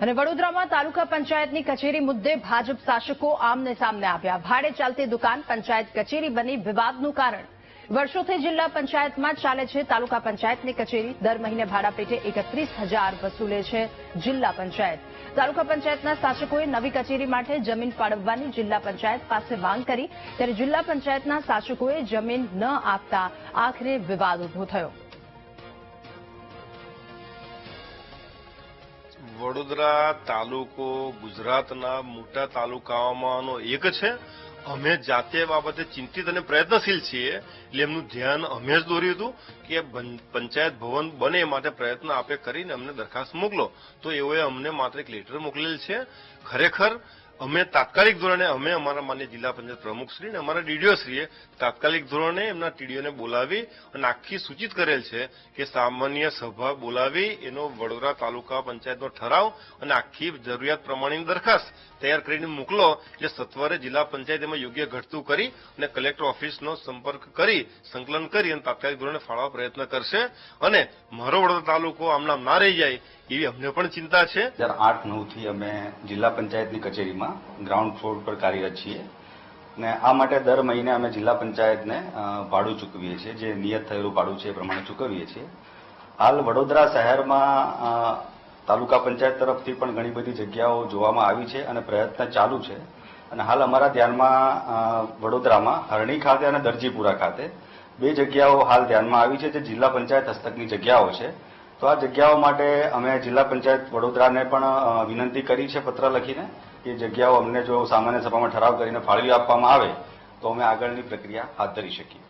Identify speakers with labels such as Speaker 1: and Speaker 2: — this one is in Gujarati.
Speaker 1: અને વડોદરામાં તાલુકા પંચાયતની કચેરી મુદ્દે ભાજપ શાસકો આમને સામને આવ્યા ભાડે ચાલતી દુકાન પંચાયત કચેરી બની વિવાદનું કારણ. વર્ષોથી જિલ્લા પંચાયતમાં ચાલે છે તાલુકા પંચાયતની કચેરી. દર મહિને ભાડા પેટે એકત્રીસ હજાર વસૂલે છે જિલ્લા પંચાયત. તાલુકા પંચાયતના શાસકોએ નવી કચેરી માટે જમીન ફાળવવાની જિલ્લા પંચાયત પાસે માંગ કરી. ત્યારે જિલ્લા પંચાયતના શાસકોએ જમીન ન આપતા આખરે વિવાદ ઊભો થયો.
Speaker 2: વડોદરા તાલુકો ગુજરાતના મોટા તાલુકાઓમાંનો એક છે. અમે જાતે બાબતે ચિંતિત અને પ્રયત્નશીલ છીએ, એટલે એમનું ધ્યાન અમે જ દોર્યું હતું કે પંચાયત ભવન બને માટે પ્રયત્ન આપે કરીને અમને દરખાસ્ત મોકલો. તો એઓએ અમને માત્ર એક લેટર મોકલેલ છે. ખરેખર, અમે તાત્કાલિક ધોરણે, અમે અમારા માન્ય જિલ્લા પંચાયત પ્રમુખશ્રી અને અમારા ડીડીઓ શ્રીએ તાત્કાલિક ધોરણે એમના ટીડીઓને બોલાવી અને આખી સૂચિત કરેલ છે કે સામાન્ય સભા બોલાવી, એનો વડોદરા તાલુકા પંચાયતનો ઠરાવ અને આખી જરૂરિયાત પ્રમાણેની દરખાસ્ત તૈયાર કરીને મોકલો. એટલે સત્વરે જિલ્લા પંચાયત એમાં યોગ્ય ઘટતું કરી અને કલેક્ટર ઓફિસનો સંપર્ક કરી સંકલન કરી અને તાત્કાલિક ધોરણે ફાળવા પ્રયત્ન કરશે. અને મારો વડોદરા તાલુકો આમનામ ના રહી જાય એવી અમને પણ ચિંતા છે.
Speaker 3: હજાર આઠ નવથી અમે જિલ્લા પંચાયતની કચેરીમાં ગ્રાઉન્ડ ફ્લોર પર કાર્યરત છીએ. ને આ માટે દર મહિને અમે જિલ્લા પંચાયતને ભાડું ચૂકવીએ છીએ. જે નિયત થયેલું ભાડું છે એ પ્રમાણે ચૂકવીએ છીએ. હાલ વડોદરા શહેરમાં તાલુકા પંચાયત તરફથી પણ ઘણી બધી જગ્યાઓ જોવામાં આવી છે અને પ્રયત્ન ચાલુ છે. અને હાલ અમારા ધ્યાનમાં વડોદરામાં હરણી ખાતે અને દરજીપુરા ખાતે બે જગ્યાઓ હાલ ધ્યાનમાં આવી છે જે જિલ્લા પંચાયત હસ્તકની જગ્યાઓ છે. તો આ જગ્યાઓ માટે અમે જિલ્લા પંચાયત વડોદરાને પણ વિનંતી કરી છે પત્ર લખીને કે જગ્યાઓ અમને જો સામાન્ય સભામાં ઠરાવ કરીને ફાળવી આપવામાં આવે, તો અમે આગળની પ્રક્રિયા હાથ ધરી શકીએ.